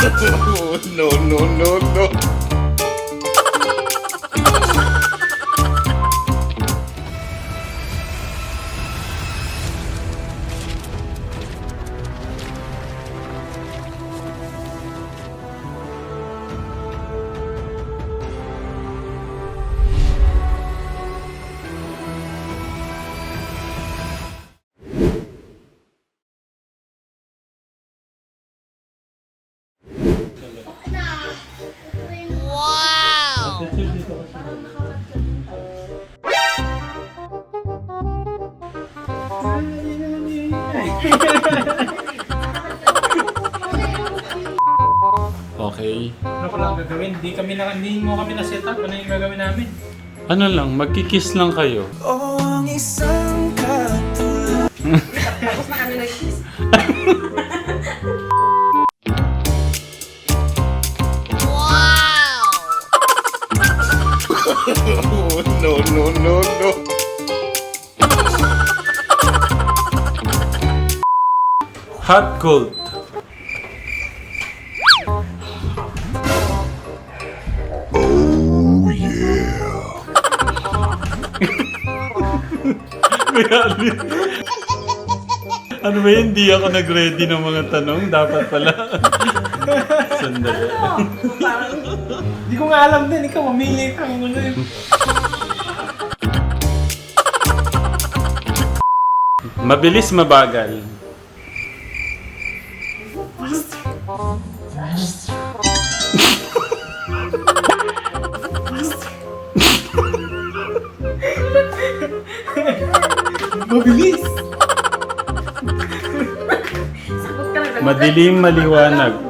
no, no, no, no. Okay. Ano ko lang gagawin? Hindi kami na, hindi mo kami na set up. Ano yung gagawin namin? Ano lang, magkikiss lang kayo. Tapos na kami nag-kiss. Hot cold. ano ba yun? Hindi ako nag-ready ng mga tanong. Dapat pala. Sandali. Hindi ko nga alam din. Ikaw, mamili ka. Ano yun? Mabilis, mabagal. Madilim, maliwanag.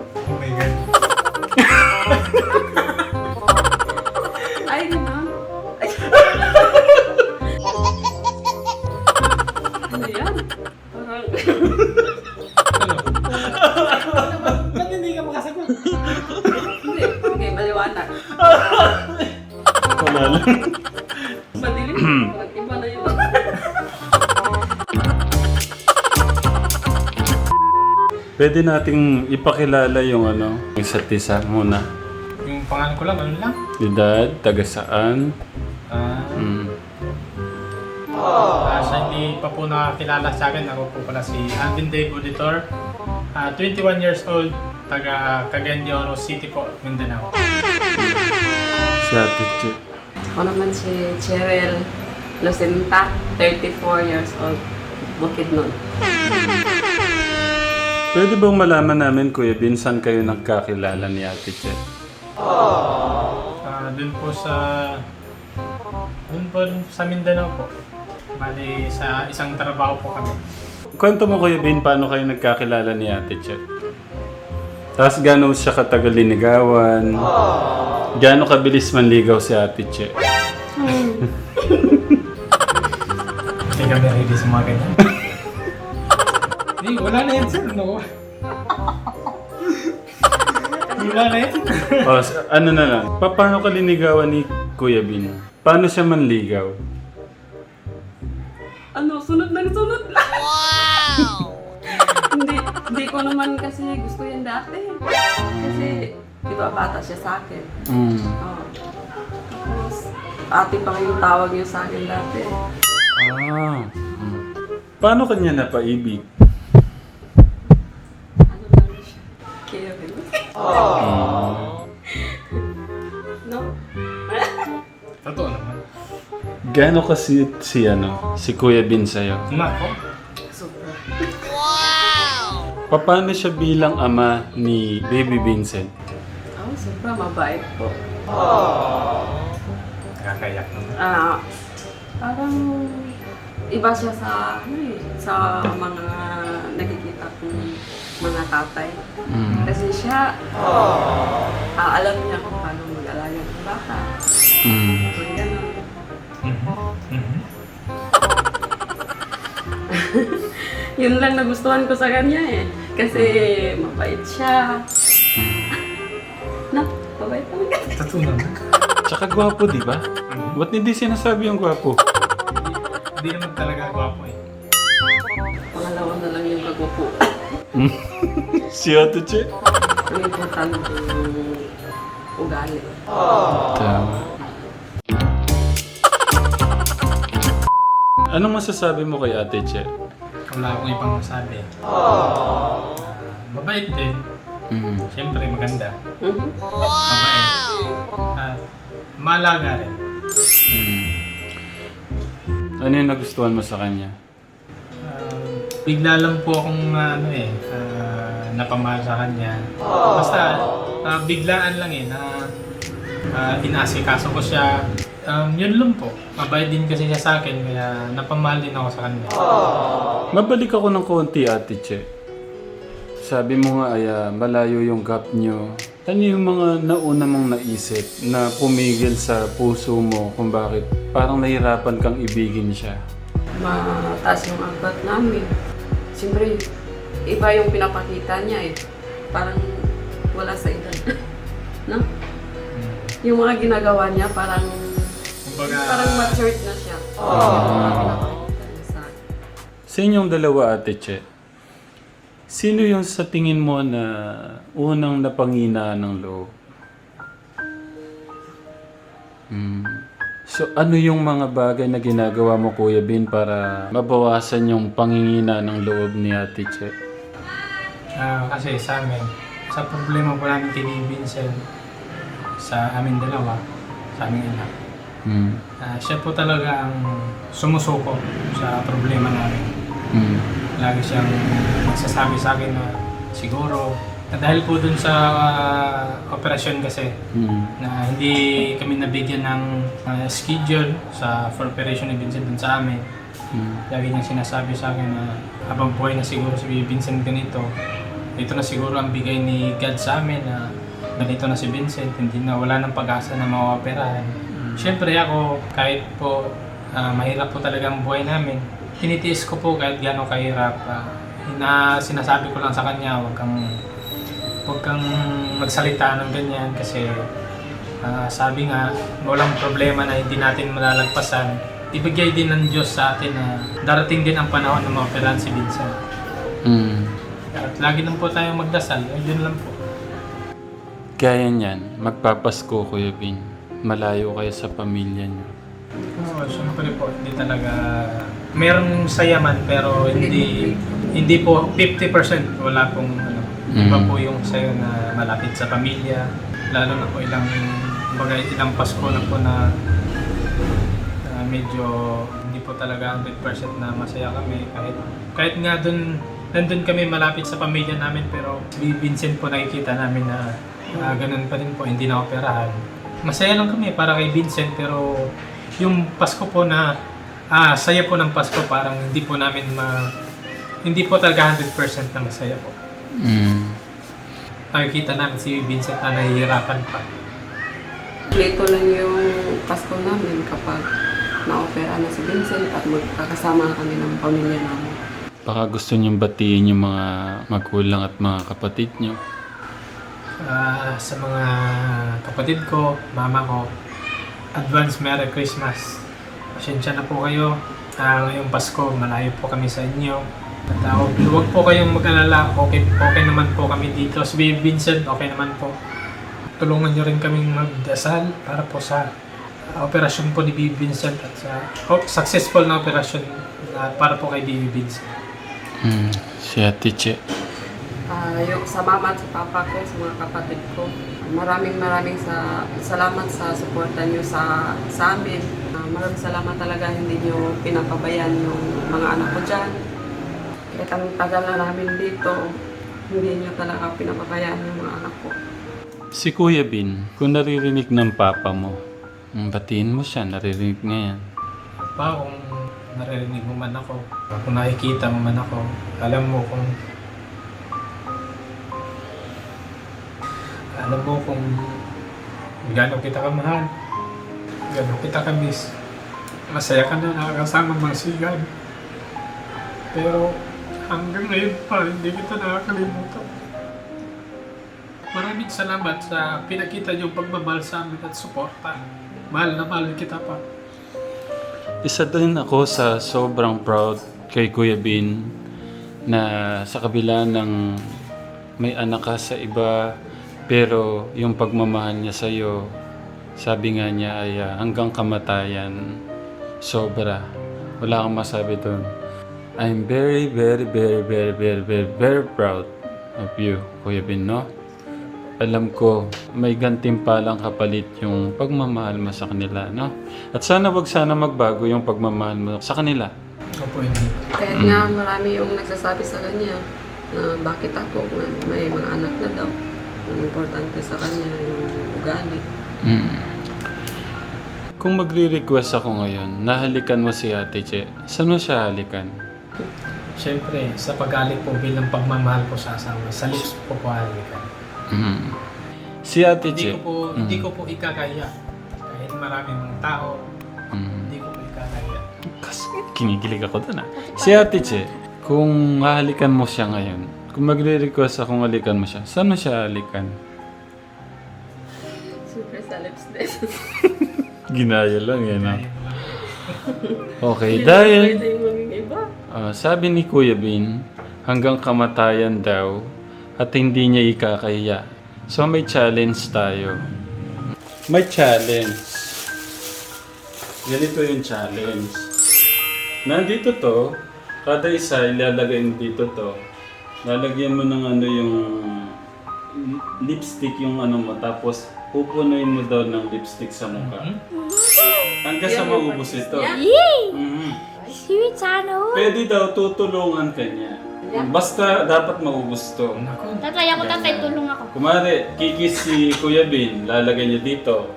Pwede nating ipakilala yung ano, isa't isa muna. Yung pangalan ko lang, ano lang? Edad, taga saan. Ah, Mm. ah, sa hindi pa po nakakilala sa akin, ako po pala si Alvin Dave Auditor. Ah, 21 years old, taga Cagayan de Oro City po, Mindanao. Si Ate Che. Ako naman si Cheryl Lucinta, 34 years old. Bukid nun. Pwede bang malaman namin, Kuya Bin, saan kayo nagkakilala ni Ate Che? Ah, dun po sa dun po sa Mindanao po. Bali sa isang trabaho po kami. Kwento mo, Kuya Bin, paano kayo nagkakilala ni Ate Che? Tapos gano'n siya katagal linigawan? Gano'n kabilis manligaw si Ate Che? Hindi kami ready sa mga ganyan. Hindi, wala na yan sir. No. wala na yan. o, s- ano na lang. Pa paano ka linigawan ni Kuya Bin? Paano siya manligaw? Ano, sunod ng sunod lang. Wow! hindi, hindi ko naman kasi gusto yan dati. Kasi, di ba, bata siya sa akin. Mm. Oo. Tapos, ate pa yung tawag niya sa akin dati. Ah. Mm. Paano kanya napaibig? Ano lang siya? Kevin. No? Totoo naman. Gano'n kasi si, ano, si Kuya Bin sa'yo? Nako. Super. Paano siya bilang ama ni Baby Vincent? Oh, super mabait po. Nakakayak naman. Ah, parang iba siya sa ano eh, sa mga mga tatay. Mm. Kasi siya, ah, alam niya kung paano mag-alaga ng bata. Mm. Kung gano'n. Mhm. Mhm. Yun lang nagustuhan ko sa kanya eh. Kasi mabait siya. Na, mabait talaga. Totoo naman. Tsaka gwapo, di ba? Mhm. Ba't hindi sinasabi yung gwapo? Hindi naman talaga gwapo eh. Pangalawa na lang yung kagwapo. Si Ate Che? Ang importante ugali. Tama. Anong masasabi mo kay Ate Che? Wala akong ibang masabi. Mabait din. Mm. Siyempre maganda. Mhm. Mabait. At malaga rin. Mm. Ano yung nagustuhan mo sa kanya? Ah, bigla lang po akong ah, ano eh, ah, napamahal sa kanya. Basta ah, biglaan lang eh na uh, inasikaso ko siya. Um, yun lang po. Mabait din kasi siya sa akin kaya napamahal din ako sa kanya. Mabalik ako ng konti, Ate Che. Sabi mo nga ay ah, malayo yung gap nyo. Ano yung mga nauna mong naisip na pumigil sa puso mo kung bakit parang nahirapan kang ibigin siya? Mataas yung agbat namin. Siyempre, iba yung pinapakita niya eh. Parang wala sa edad. no? Yung mga ginagawa niya parang Kumbaga, parang matured na siya. Pinapakita niya sa inyong dalawa, Ate Che, sino yung sa tingin mo na unang napangina ng loob? Hmm. So, ano yung mga bagay na ginagawa mo, Kuya Bin, para mabawasan yung pangingina ng loob ni Ate Che? Ah, kasi sa amin, sa problema po namin kay Vincent, sa amin dalawa, sa aming anak, Hmm. ah, siya po talaga ang sumusuko sa problema namin. Hmm. Lagi siyang nagsasabi sa akin na siguro, na dahil po dun sa ah, operasyon kasi, Hmm. na hindi kami nabigyan ng ah, schedule sa for operation ni Vincent dun sa amin. Hmm. Lagi niyang sinasabi sa akin na habang buhay na siguro si Vincent ganito, ito na siguro ang bigay ni God sa amin na ganito na si Vincent, hindi na wala nang pag-asa na maoperahan. Siyempre ako, kahit po ah, mahirap po talaga ang buhay namin, tinitiis ko po kahit gano'ng kahirap. ah, na sinasabi ko lang sa kanya, huwag kang, huwag kang magsalita ng ganyan kasi ah, sabi nga, walang problema na hindi natin malalagpasan. Ibigay din ng Diyos sa atin na darating din ang panahon na maoperahan si Vincent. Hmm. Lagi lang po tayong magdasal, eh, yun lang po. Kaya niyan, magpapasko, Kuya Bin. Malayo kayo sa pamilya niyo. Oo, syempre po, hindi talaga... Merong saya man, pero hindi hindi po 50% wala pong ano. Iba Mm. po yung sayo na malapit sa pamilya. Lalo na po ilang, bagay, ilang Pasko na po na na medyo hindi po talaga 100% na masaya kami. Kahit, kahit nga dun, nandun kami malapit sa pamilya namin, pero si Vincent po nakikita namin na ah, ganun pa rin po, hindi na operahan. Masaya lang kami para kay Vincent, pero yung Pasko po na, ah, saya po ng Pasko, parang hindi po namin ma, hindi po talaga 100% na masaya po. Hmm. Nakikita namin si Vincent na nahihirapan pa. Lito lang yung Pasko namin kapag na-opera na si Vincent at magkakasama kami ng pamilya namin. Baka gusto niyong batiin yung mga magulang at mga kapatid niyo. Ah, sa mga kapatid ko, mama ko, advance Merry Christmas. Pasensya na po kayo. Ah, ngayong Pasko, malayo po kami sa inyo. At uh, huwag po kayong mag-alala. Okay, okay naman po kami dito. Si Vincent, okay naman po. Tulungan nyo rin kaming magdasal para po sa operasyon po ni Bibi Vincent at sa oh, successful na operasyon ah, para po kay Bibi Vincent. Hmm. Si Ate Che. Ah, yung sa mama at sa papa ko, sa mga kapatid ko, maraming maraming sa salamat sa suporta niyo sa sa amin. Ah, maraming salamat talaga hindi niyo pinapabayaan yung mga anak ko dyan. Kahit ang tagal na namin dito, hindi niyo talaga pinapabayaan yung mga anak ko. Si Kuya Bin, kung naririnig ng papa mo, batiin mo siya, naririnig niya yan. pa kung naririnig mo man ako, kung nakikita mo man ako, alam mo kung alam mo kung gano'n kita kamahal, gano'n kita kamis. Masaya ka na nakakasama mga sigan. Pero hanggang ngayon pa, hindi kita nakakalimutan. Maraming salamat sa pinakita niyong pagmamahal sa amin at suporta. Mahal na mahal kita pa. Isa din ako sa sobrang proud kay Kuya Bin na sa kabila ng may anak ka sa iba, pero yung pagmamahal niya sa'yo, sabi nga niya ay ah, hanggang kamatayan, sobra. Wala kang masabi doon. I'm very, very, very, very, very, very, very proud of you, Kuya Bin, no? Alam ko, may gantimpalang kapalit yung pagmamahal mo sa kanila, no? At sana wag sana magbago yung pagmamahal mo sa kanila. Ako po hindi. Kahit nga marami yung nagsasabi sa kanya na bakit ako, na may mga anak na daw. Ang importante sa kanya yung ugali. Kung magre-request ako ngayon, nahalikan mo si Ate Che, saan mo siya halikan? Siyempre, sa pag-alik po bilang pagmamahal ko sa asawa, sa lips po ko halikan. Si Ate Hindi Che, ko po, hindi ko po ikakaya. Kahit maraming mga tao, mm, hindi ko po ikakaya. kasi kinikilig ako doon ah. Si Ate Che, kung hahalikan mo siya ngayon, kung magre-request akong halikan mo siya, saan mo siya halikan? Siyempre sa lips din. Ginaya lang yan ah. Okay, dahil... pwede yung maging iba. Ah, sabi ni Kuya Bin, hanggang kamatayan daw at hindi niya ikakahiya. So may challenge tayo. May challenge. Ganito yung challenge. Nandito to, kada isa ilalagay mo dito to. Lalagyan mo ng ano yung lipstick yung ano mo tapos pupunuin mo daw ng lipstick sa mukha. Hanggang sa maubos ito. Sana oh. Pwede daw tutulungan ka niya. Basta dapat maubos to. Naku, Tatay ako, tatay, tulong ako. Kumari, kikis si Kuya Bin, lalagay niya dito.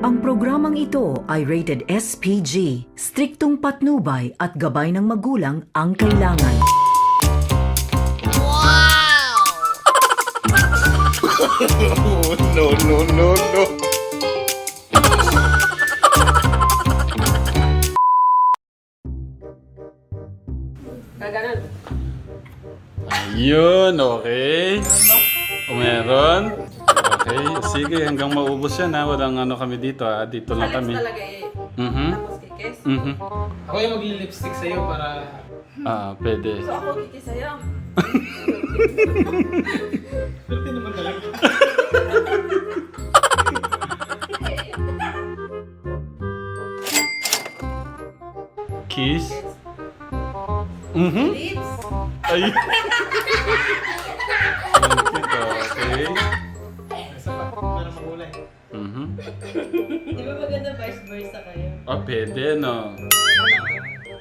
Ang programang ito ay rated SPG. Striktong patnubay at gabay ng magulang ang kailangan. Oh, no, no, no, no. Ayun, okay. O meron? Okay, sige, hanggang maubos yan ha. Walang ano kami dito ha. Dito lang kami. talaga eh. Mhm. Tapos kikis. Mhm. ako yung magli-lipstick sa'yo para Ah, pwede. So ako kikis sa'yo. Pwede naman talaga. Kiss. Mhm. Lips. Ay. okay. Isa pa, para makulay. Mhm. Di ba maganda vice versa kayo? Oh, pwede no.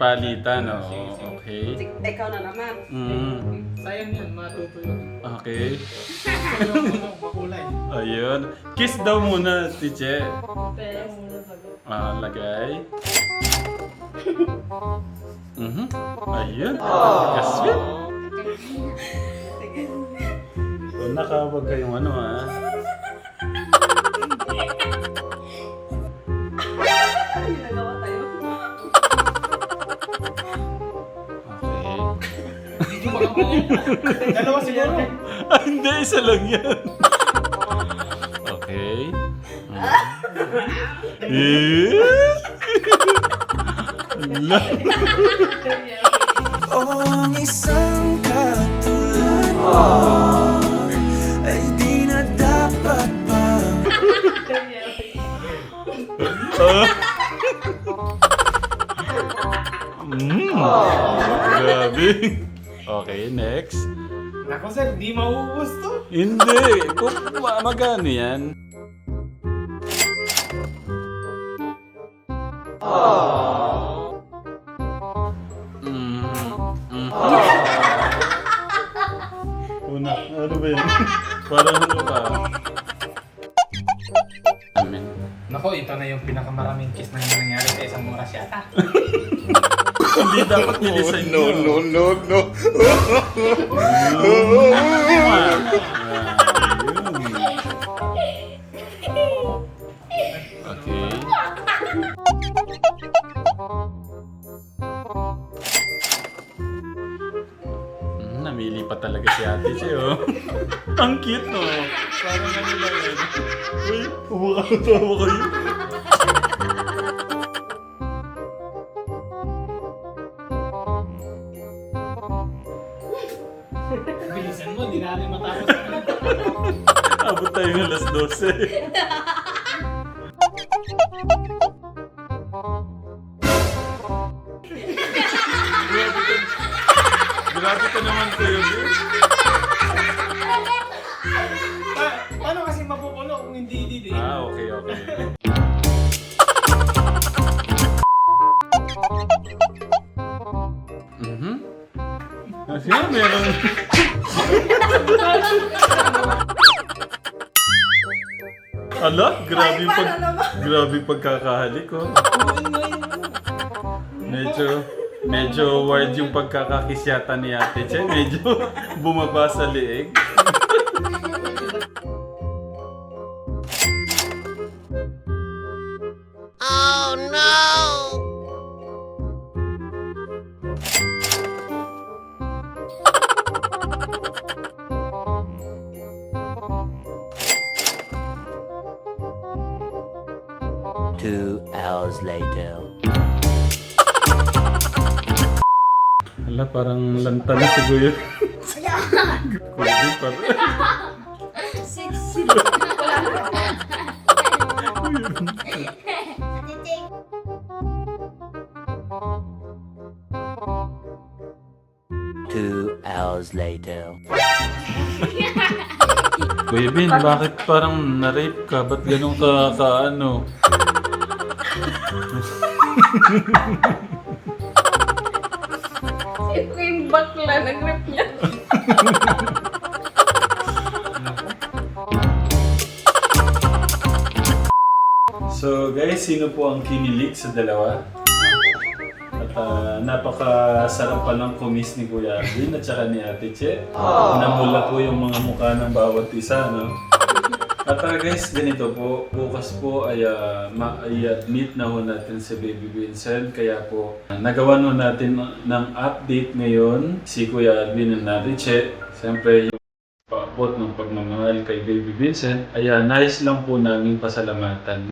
Palitan no. Okay. Ikaw na naman. Mm. Sayang yan, matutuyo. Okay. Sa'yo ano, makulay. Ayun. Kiss daw muna, teacher. Pero muna pag... Ah, lagay. Mhm. Ayun. Sige. So, nakawag kayong ano ha. Ay, nagawa tayo. Okay. Dalawa siguro. Ah, hindi. Isa lang yan. Okay. Eh? Ala. Ang isang katulad mo Ay di na dapat pa Mm. Grabe. Okay, next. Naku sir, di mauubos to. Hindi. Kung ma- magano yan? Dapat Oh, nilisan no, no, no, no. Okay. Mm, namili pa talaga si ate siya, oh. Ang cute, no? Parang ano lang yan. Uy, umakatawa kayo. Grabe ka naman kayo, Pa- paano kasi mapupuno kung hindi didi? Ah, okay, okay. Mhm. Kasi nga, meron. Ala, grabe yung pag, grabe yung pagkakahalik ko. Medyo, medyo wide yung pagkakakisyata ni Ate Che. Medyo bumaba sa liig. Two Kuya. Kuya, parang... Sexy. Two hours later. Kuya Bin, bakit parang na-rape ka? Ba't ganun ka, ka ano? Ito bakla, nag-rip niya. So guys, sino po ang kinilig sa dalawa? At ah, napakasarap pa ng kumis ni Kuya Alvin at saka ni Ate Che. Namula po yung mga mukha ng bawat isa, no? At ah, guys, ganito po, bukas po ay ah, ma- i-admit na ho natin si Baby Vincent. Kaya po, ah, nagawa ho natin ng update ngayon si Kuya Alvin and Ate Che. Siyempre, yung paabot ng pagmamahal kay Baby Vincent. Ayan, nice lang po namin pasalamatan.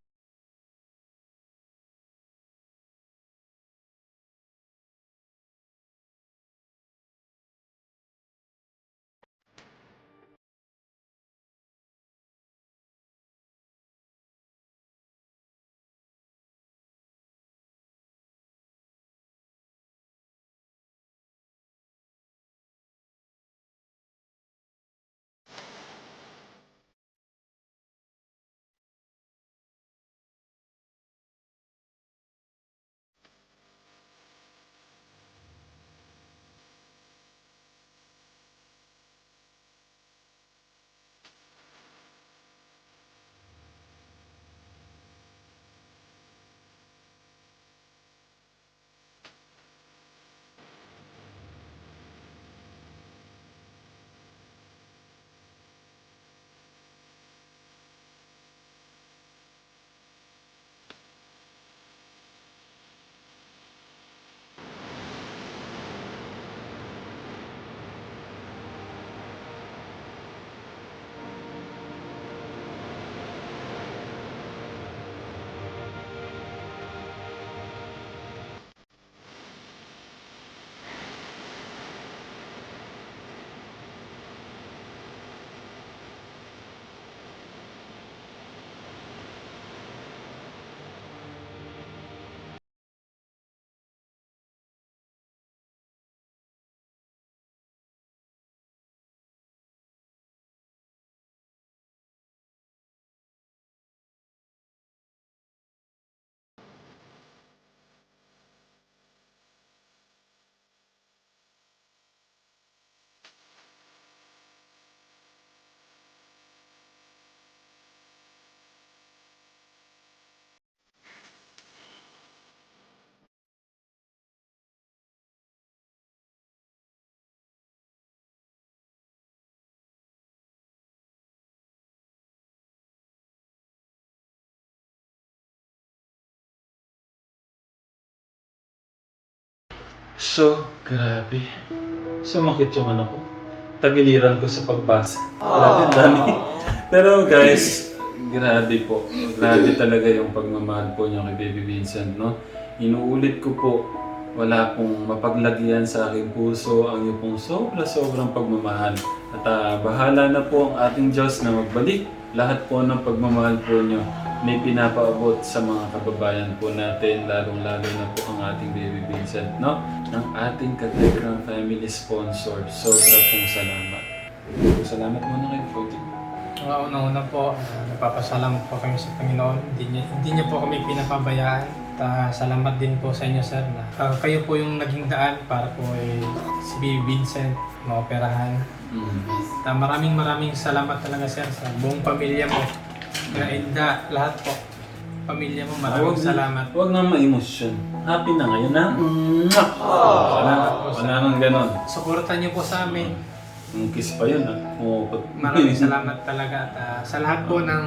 So, grabe. Sumakit yung ano ko. Tagiliran ko sa pagbasa. Grabe, dami. Pero guys, grabe po. Grabe talaga yung pagmamahal po niya kay Baby Vincent, no? Inuulit ko po, wala pong mapaglagyan sa aking puso ang iyong pong sobra-sobrang pagmamahal. At ah, bahala na po ang ating Diyos na magbalik lahat po ng pagmamahal po nyo may pinapaabot sa mga kababayan po natin, lalong-lalo na po ang ating Baby Vincent, no? Ng ating Katekram Family Sponsor. Sobra pong salamat. Salamat muna kay Foggy. Mga una-una po, uh, napapasalamat po kami sa Panginoon. Hindi niya, hindi niya po kami pinapabayaan. At ah, salamat din po sa inyo, sir. Na, ah, kayo po yung naging daan para po eh, si Baby Vincent maoperahan. Mm. At ah, maraming maraming salamat talaga, sir, sa buong pamilya mo. Kaya Inda, lahat po. Pamilya mo, maraming salamat. Huwag nang ma-emotion. Happy na ngayon! Salamat po. Wala nang ganon. Suportan niyo po sa amin. Yung kiss pa yun, ha? Pumupot. Maraming salamat talaga at ah, sa lahat po ng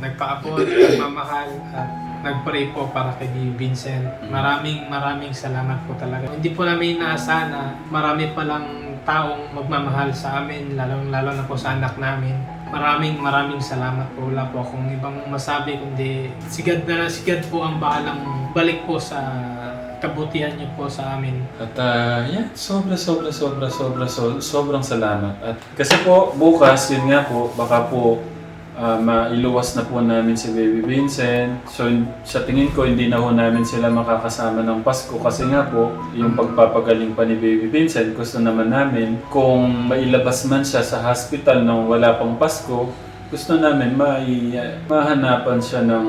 nagpaabot, nagmamahal at nagpray po para kay Vincent. Maraming maraming salamat po talaga. Hindi po namin inaasahan na marami palang taong magmamahal sa amin, lalo, lalo na po sa anak namin. Maraming maraming salamat po. Wala po akong ibang masabi kundi sigad na sigad po ang bahalang balik po sa kabutihan niyo po sa amin. At ah, yeah, sobra, sobra, sobra, sobra, so, sobrang salamat. At kasi po, bukas, yun nga po, baka po ah, mailuwas na po namin si Baby Vincent. So, sa tingin ko, hindi na po namin sila makakasama ng Pasko kasi nga po, yung pagpapagaling pa ni Baby Vincent, gusto naman namin kung mailabas man siya sa hospital nung wala pang Pasko, gusto namin mai, mahanapan siya ng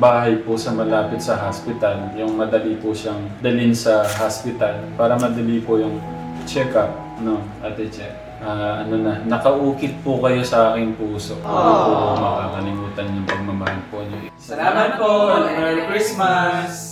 bahay po sa malapit sa hospital. Yung madali po siyang dalhin sa hospital para madali po yung check-up, no, Ate Che. Ah, ano na, nakaukit po kayo sa aking puso. Hindi po makakalimutan yung pagmamahal po niyo. Salamat po! Merry Christmas!